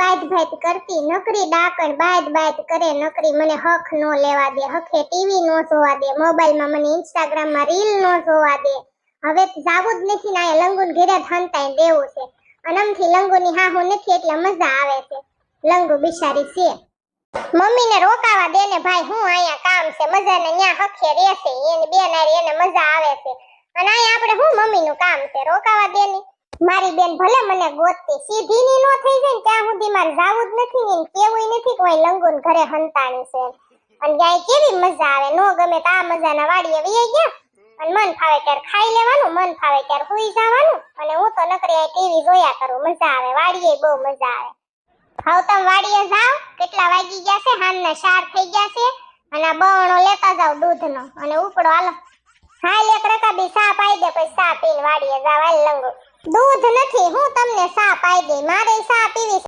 બાદ ભાત કરતી, નકરી ડાકણ બાદ બાદ કરે, નકરી મને હક નો લેવા દે, હકે ટીવી નો જોવા દે મોબાઈલમાં મને ઇન્સ્ટાગ્રામમાં રીલ નો જોવા દે. હવે જાવું જ નથી ને એ લંગુન ઘેરે જ દેવું છે. અનમથી લંગુની હાહુ નથી એટલે મજા આવે છે. લંગુ બિચારી છે. મમ્મીને રોકાવા દે ને ભાઈ, હું અહીંયા કામ છે મજા ને ન્યા હખે રહેશે, એને બેન હારી એને મજા આવે છે. અને અહીંયા આપણે હું મમ્મીનું કામ છે, રોકાવા દે ને મારી બેન ભલે મને ગોતતી સીધી ની થઈ જાય ને ત્યાં મારે જાવું જ નથી ને કેવું નથી કોઈ લંગુન ઘરે હંતાણી છે. અને ગાય કેવી મજા આવે, નો ગમે તો આ મજાના વાડીએ વહી ગયા. અને મન ફાવે ત્યારે ખાઈ લેવાનું, મન ફાવે ત્યારે સુઈ જવાનું. અને હું તો નકરી આ ટીવી જોયા કરું, મજા આવે, વાડીએ બહુ મજા આવે. હવે તમે વાડીએ જાઓ, કેટલા વાગી ગયા છે? હાનના શાર થઈ ગયા છે. અને આ બવણો લેતા જાવ દૂધનો. અને ઉપડો હાલો. હાલ એક રકાબી સા પાઈ દે, પછી સા પીને વાડીએ જાવ હાલ લંગો. દૂધ નથી, હું તમને સા પાઈ દે મારે સા પીવી.